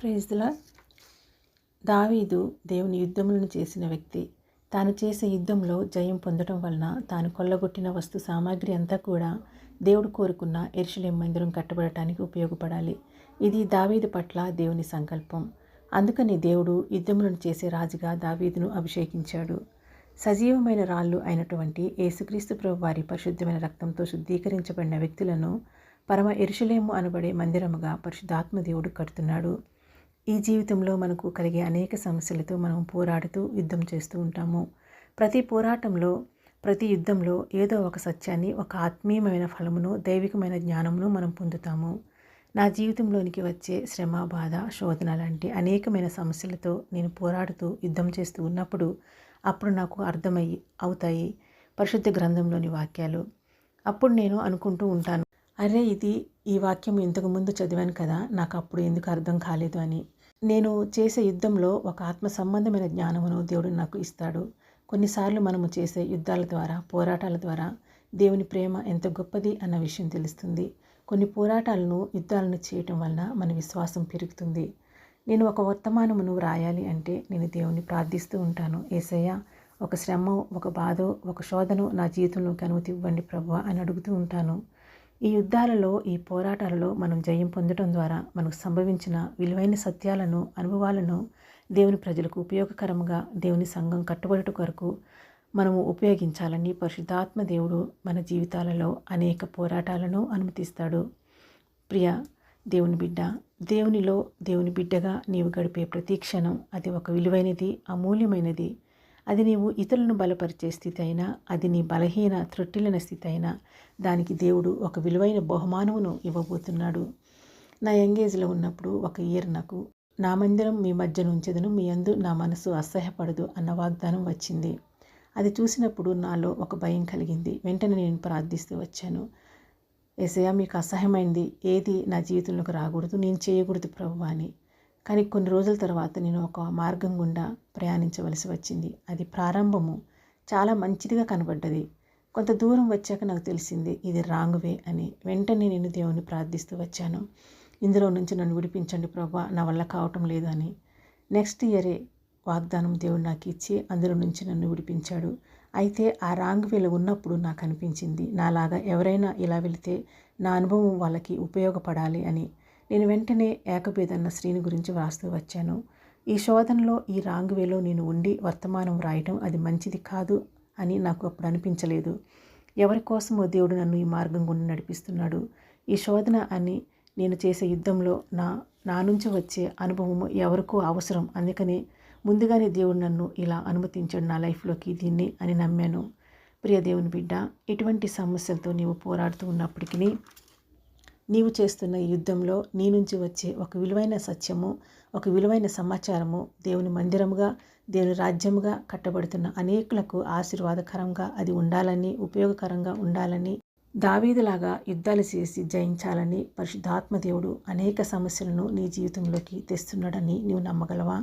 ప్రైజ్లా దావీదు దేవుని యుద్ధములను చేసిన వ్యక్తి. తాను చేసే యుద్ధంలో జయం పొందడం వలన తాను కొల్లగొట్టిన వస్తు సామాగ్రి అంతా కూడా దేవుడు కోరుకున్న ఎరుషులేం మందిరం కట్టబడటానికి ఉపయోగపడాలి. ఇది దావీదు పట్ల దేవుని సంకల్పం. అందుకని దేవుడు యుద్ధములను చేసే రాజుగా దావీదును అభిషేకించాడు. సజీవమైన రాళ్ళు అయినటువంటి యేసుక్రీస్తు ప్రభు వారి పరిశుద్ధమైన రక్తంతో శుద్ధీకరించబడిన వ్యక్తులను పరమ ఎరుషలేము అనబడే మందిరముగా పరిశుద్ధాత్మ దేవుడు కడుతున్నాడు. ఈ జీవితంలో మనకు కలిగే అనేక సమస్యలతో మనం పోరాడుతూ యుద్ధం చేస్తూ ఉంటాము. ప్రతి పోరాటంలో ప్రతి యుద్ధంలో ఏదో ఒక సత్యాన్ని ఒక ఆత్మీయమైన ఫలమును దైవికమైన జ్ఞానమును మనం పొందుతాము. నా జీవితంలోనికి వచ్చే శ్రమ బాధ శోధన లాంటి అనేకమైన సమస్యలతో నేను పోరాడుతూ యుద్ధం చేస్తూ ఉన్నప్పుడు అప్పుడు నాకు అర్థమయ్యి అవుతాయి పరిశుద్ధ గ్రంథంలోని వాక్యాలు. అప్పుడు నేను అనుకుంటూ ఉంటాను అరే ఇది ఈ వాక్యం ఇంతకుముందు చదివాను కదా నాకు అప్పుడు ఎందుకు అర్థం కాలేదు అని. నేను చేసే యుద్ధంలో ఒక ఆత్మ సంబంధమైన జ్ఞానమును దేవుడు నాకు ఇస్తాడు. కొన్నిసార్లు మనము చేసే యుద్ధాల ద్వారా పోరాటాల ద్వారా దేవుని ప్రేమ ఎంత గొప్పది అన్న విషయం తెలుస్తుంది. కొన్ని పోరాటాలను యుద్ధాలను చేయటం వలన మన విశ్వాసం పెరుగుతుంది. నేను ఒక వర్తమానమును వ్రాయాలి అంటే నేను దేవుని ప్రార్థిస్తూ ఉంటాను. ఏసయ్య ఒక శ్రమ ఒక బాధ ఒక శోధను నా జీవితంలోకి అనుమతి ఇవ్వండి ప్రభు అని అడుగుతూ ఉంటాను. ఈ యుద్ధాలలో ఈ పోరాటాలలో మనం జయం పొందడం ద్వారా మనకు సంభవించిన విలువైన సత్యాలను అనుభవాలను దేవుని ప్రజలకు ఉపయోగకరంగా దేవుని సంఘం కట్టుబడుట కొరకు మనము ఉపయోగించాలని పరిశుద్ధాత్మ దేవుడు మన జీవితాలలో అనేక పోరాటాలను అనుమతిస్తాడు. ప్రియ దేవుని బిడ్డ దేవునిలో దేవుని బిడ్డగా నీవు గడిపే ప్రతి క్షణం అది ఒక విలువైనది అమూల్యమైనది. అది నీవు ఇతరులను బలపరిచే స్థితి అయినా అది నీ బలహీన త్రొట్టిలిన స్థితి అయినా దానికి దేవుడు ఒక విలువైన బహుమానమును ఇవ్వబోతున్నాడు. నా ఎంగేజ్లో ఉన్నప్పుడు ఒక ఇయర్ నాకు నా మందిరం మీ మధ్య నుంచెదను మీ అందు నా మనసు అసహ్యపడదు అన్న వాగ్దానం వచ్చింది. అది చూసినప్పుడు నాలో ఒక భయం కలిగింది. వెంటనే నేను ప్రార్థిస్తూ వచ్చాను. ఏసయ్య మీకు అసహ్యమైంది. ఏది నా జీవితంలోకి రాకూడదు నేను చేయకూడదు ప్రభు అని. కానీ కొన్ని రోజుల తర్వాత నేను ఒక మార్గం గుండా ప్రయాణించవలసి వచ్చింది. అది ప్రారంభము చాలా మంచిదిగా కనబడ్డది. కొంత దూరం వచ్చాక నాకు తెలిసింది ఇది రాంగ్ వే అని. వెంటనే నేను దేవుని ప్రార్థిస్తూ వచ్చాను. ఇందులో నుంచి నన్ను విడిపించండి ప్రభా నా వల్ల కావటం లేదని. నెక్స్ట్ ఇయరే వాగ్దానం దేవుడు నాకు ఇచ్చి అందులో నుంచి నన్ను విడిపించాడు. అయితే ఆ రాంగ్ వేలో ఉన్నప్పుడు నాకు అనిపించింది నాలాగా ఎవరైనా ఇలా వెళితే నా అనుభవం వాళ్ళకి ఉపయోగపడాలి అని. నేను వెంటనే ఏకభేదన్న శ్రీని గురించి వ్రాస్తూ వచ్చాను. ఈ శోధనలో ఈ రాంగ్ వేలో నేను ఉండి వర్తమానం వ్రాయటం అది మంచిది కాదు అని నాకు అప్పుడు అనిపించలేదు. ఎవరి కోసమో దేవుడు నన్ను ఈ మార్గం గుండా నడిపిస్తున్నాడు. ఈ శోధన అని నేను చేసే యుద్ధంలో నా నా నుంచి వచ్చే అనుభవము ఎవరికో అవసరం. అందుకని ముందుగానే దేవుడు నన్ను ఇలా అనుమతించాడు నా లైఫ్లోకి దీన్ని అని నమ్మాను. ప్రియ దేవుని బిడ్డ ఎటువంటి సమస్యలతో నీవు పోరాడుతూ ఉన్నప్పటికీ నీవు చేస్తున్న ఈ యుద్ధంలో నీ నుంచి వచ్చే ఒక విలువైన సత్యము ఒక విలువైన సమాచారము దేవుని మందిరముగా దేవుని రాజ్యముగా కట్టబడుతున్న అనేకులకు ఆశీర్వాదకరంగా అది ఉండాలని ఉపయోగకరంగా ఉండాలని దావీదులాగా యుద్ధాలు చేసి జయించాలని పరిశుద్ధాత్మ దేవుడు అనేక సమస్యలను నీ జీవితంలోకి తెస్తున్నాడని నీవు నమ్మగలవా?